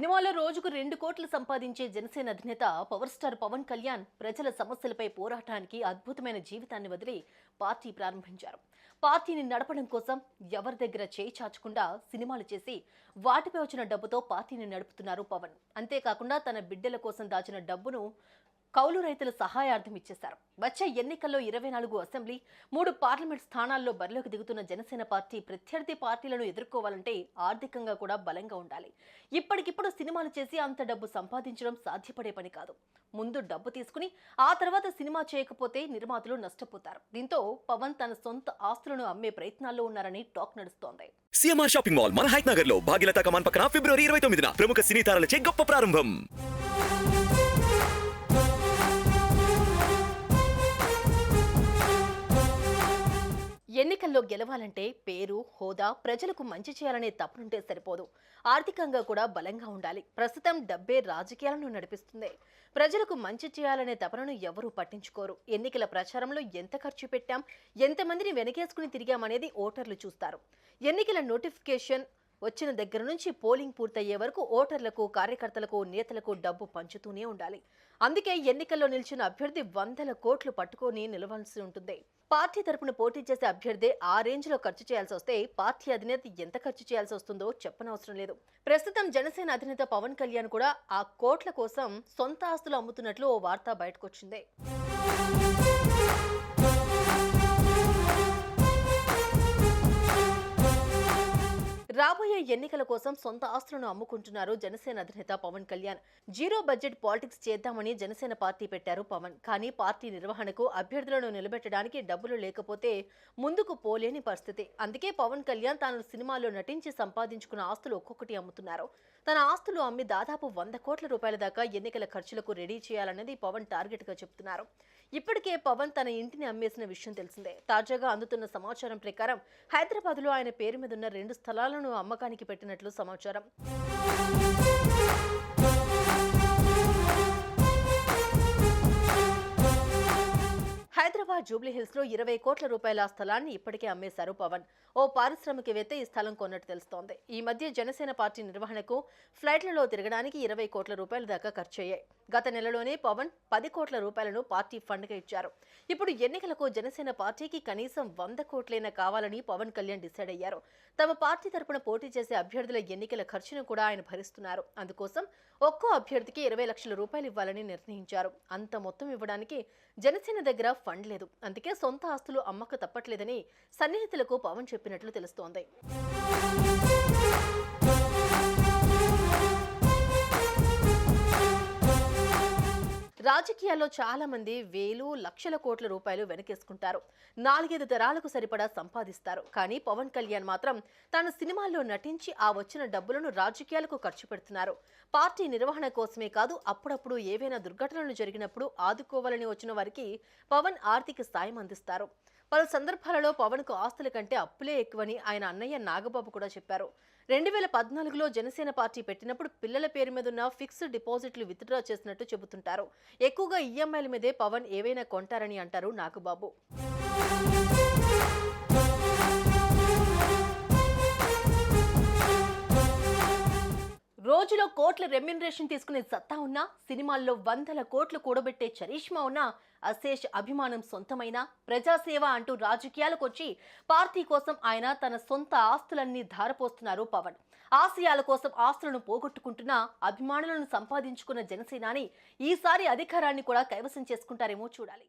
సినిమాలో రోజుకు రెండు కోట్లు సంపాదించే జనసేన అధినేత పవర్ స్టార్ పవన్ కళ్యాణ్ ప్రజల సమస్యలపై పోరాటానికి అద్భుతమైన జీవితాన్ని వదిలి పార్టీ ప్రారంభించారు. పార్టీని నడపడం కోసం ఎవరి దగ్గర చేయి చాచకుండా సినిమాలు చేసి వాటిపై వచ్చిన డబ్బుతో పార్టీని నడుపుతున్నారు పవన్. అంతేకాకుండా తన బిడ్డల కోసం దాచిన డబ్బును కౌలు రైతుల సహాయార్థం ఇచ్చేశారు. వచ్చే ఎన్నికల్లో ఇరవై నాలుగు అసెంబ్లీ మూడు పార్లమెంట్ స్థానాల్లో బరిలోకి దిగుతున్న జనసేన పార్టీ ప్రత్యర్థి పార్టీలను ఎదుర్కోవాలంటే ఆర్థికంగా కూడా బలంగా ఉండాలి. ఇప్పటికిప్పుడు సినిమాలు చేసి అంత డబ్బు సంపాదించడం సాధ్యపడే పని కాదు. ముందు డబ్బు తీసుకుని ఆ తర్వాత సినిమా చేయకపోతే నిర్మాతలు నష్టపోతారు. దీంతో పవన్ తన సొంత ఆస్తులను అమ్మే ప్రయత్నాల్లో ఉన్నారని టాక్ నడుస్తోంది. సిఎంఆర్ షాపింగ్ మాల్ మన హైట్ నగర్లో భాగ్యలత కమాన్ పక్కన ఫిబ్రవరి ఇరవై తొమ్మిదిన ప్రముఖ సినీ తారలచే గొప్ప ప్రారంభం. ఎన్నికల్లో గెలవాలంటే పేరు హోదా ప్రజలకు మంచి చేయాలనే తప్పునుంటే సరిపోదు. ఆర్థికంగా కూడా బలంగా ఉండాలి. ప్రస్తుతం డబ్బే రాజకీయాలను నడిపిస్తుంది. ప్రజలకు మంచి చేయాలనే తపనను ఎవరూ పట్టించుకోరు. ఎన్నికల ప్రచారంలో ఎంత ఖర్చు పెట్టాం ఎంతమందిని వెనకేసుకుని తిరిగామనేది ఓటర్లు చూస్తారు. ఎన్నికల నోటిఫికేషన్ వచ్చిన దగ్గర నుంచి పోలింగ్ పూర్తయ్యే వరకు ఓటర్లకు కార్యకర్తలకు నేతలకు డబ్బు పంచుతూనే ఉండాలి. అందుకే ఎన్నికల్లో నిలిచిన అభ్యర్థి వందల కోట్లు పట్టుకొని నిలవాల్సి ఉంటుంది. పార్టీ తరపున పోటీ చేసే అభ్యర్థి ఆ రేంజ్లో ఖర్చు చేయాల్సి వస్తే పార్టీ అధినేత ఎంత ఖర్చు చేయాల్సి వస్తుందో చెప్పనవసరం లేదు. ప్రస్తుతం జనసేన అధినేత పవన్ కళ్యాణ్ కూడా ఆ కోట్ల కోసం సొంత ఆస్తులు అమ్ముతున్నట్లు ఓ వార్త బయటకొచ్చింది. ఎన్నికల కోసం సొంత ఆస్తులను అమ్ముకుంటున్నారు జనసేన అధినేత Pawan Kalyan. Zero budget politics చేద్దామని జనసేన పార్టీ పెట్టారు పవన్. కానీ పార్టీ నిర్వహణకు అభ్యర్థులను నిలబెట్టడానికి డబ్బులు లేకపోతే ముందుకు పోలేని పరిస్థితి. అందుకే పవన్ కళ్యాణ్ తాను సినిమాల్లో నటించి సంపాదించుకున్న ఆస్తులు ఒక్కొక్కటి అమ్ముతున్నారు. తన ఆస్తులు అమ్మి దాదాపు వంద కోట్ల రూపాయల దాకా ఎన్నికల ఖర్చులకు రెడీ చేయాలన్నది పవన్ టార్గెట్గా చెప్తున్నారు. ఇప్పటికే పవన్ తన ఇంటిని అమ్మేసిన విషయం తెలిసిందే. తాజాగా అందుతున్న సమాచారం ప్రకారం హైదరాబాద్లో ఆయన పేరు మీద ఉన్న రెండు స్థలాలను అమ్మకానికి పెట్టినట్లు సమాచారం. హైదరాబాద్ జూబ్లీహిల్స్లో ఇరవై కోట్ల రూపాయల స్థలాన్ని ఇప్పటికే అమ్మేశారు పవన్. ఓ పారిశ్రామికవేత్త ఈ స్థలం కొన్నట్టు తెలుస్తోంది. ఈ మధ్య జనసేన పార్టీ నిర్వహణకు ఫ్లైట్లలో తిరగడానికి ఇరవై కోట్ల రూపాయల దాకా ఖర్చయ్యాయి. గత నెలలోనే పవన్ పది కోట్ల రూపాయలను పార్టీ ఫండ్గా ఇచ్చారు. ఇప్పుడు ఎన్నికలకు జనసేన పార్టీకి కనీసం వంద కోట్లైనా కావాలని పవన్ కళ్యాణ్ డిసైడ్ అయ్యారు. తమ పార్టీ తరపున పోటీ చేసే అభ్యర్థుల ఎన్నికల ఖర్చును కూడా ఆయన భరిస్తున్నారు. అందుకోసం ఒక్కో అభ్యర్థికి ఇరవై లక్షల రూపాయలు ఇవ్వాలని నిర్ణయించారు. అంత మొత్తం ఇవ్వడానికి జనసేన దగ్గర ఫండ్ లేదు అందుకే సొంత ఆస్తులు అమ్మక తప్పట్లేదని సన్నిహితులకు పవన్ చెప్పినట్లు తెలుస్తోంది. రాజకీయాల్లో చాలా మంది వేలు లక్షల కోట్ల రూపాయలు వెనకేసుకుంటారు. నాలుగైదు తరాలకు సరిపడా సంపాదిస్తారు. కానీ పవన్ కళ్యాణ్ మాత్రం తాను సినిమాల్లో నటించి ఆ వచ్చిన డబ్బులను రాజకీయాలకు ఖర్చు పెడుతున్నారు. పార్టీ నిర్వహణ కోసమే కాదు అప్పుడప్పుడు ఏవైనా దుర్ఘటనలు జరిగినప్పుడు ఆదుకోవాలని వచ్చిన వారికి పవన్ ఆర్థిక సాయం అందిస్తారు. పలు సందర్భాలలో పవన్కు ఆస్తుల కంటే అప్పులే ఎక్కువని ఆయన అన్నయ్య నాగబాబు కూడా చెప్పారు. రెండు వేల పద్నాలుగులో జనసేన పార్టీ పెట్టినప్పుడు పిల్లల పేరు మీద ఉన్న ఫిక్స్డ్ డిపాజిట్లు విత్డ్రా చేసినట్టు చెబుతుంటారు. ఎక్కువగా ఈఎంఐల మీదే పవన్ ఏవైనా కొంటారని అంటారు నాగబాబు. రోజులో కోట్ల రెమ్యునరేషన్ తీసుకునే సత్తా ఉన్నా సినిమాల్లో వందల కోట్లు కూడబెట్టే చరిష్మా ఉన్నా అశేష్ అభిమానం సొంతమైన ప్రజాసేవ అంటూ రాజకీయాలకు వచ్చి పార్టీ కోసం ఆయన తన సొంత ఆస్తులన్నీ ధారపోస్తున్నారు పవన్. ఆశయాల కోసం ఆస్తులను పోగొట్టుకుంటున్న అభిమానులను సంపాదించుకున్న జనసేనాని ఈసారి అధికారాన్ని కూడా కైవసం చేసుకుంటారేమో చూడాలి.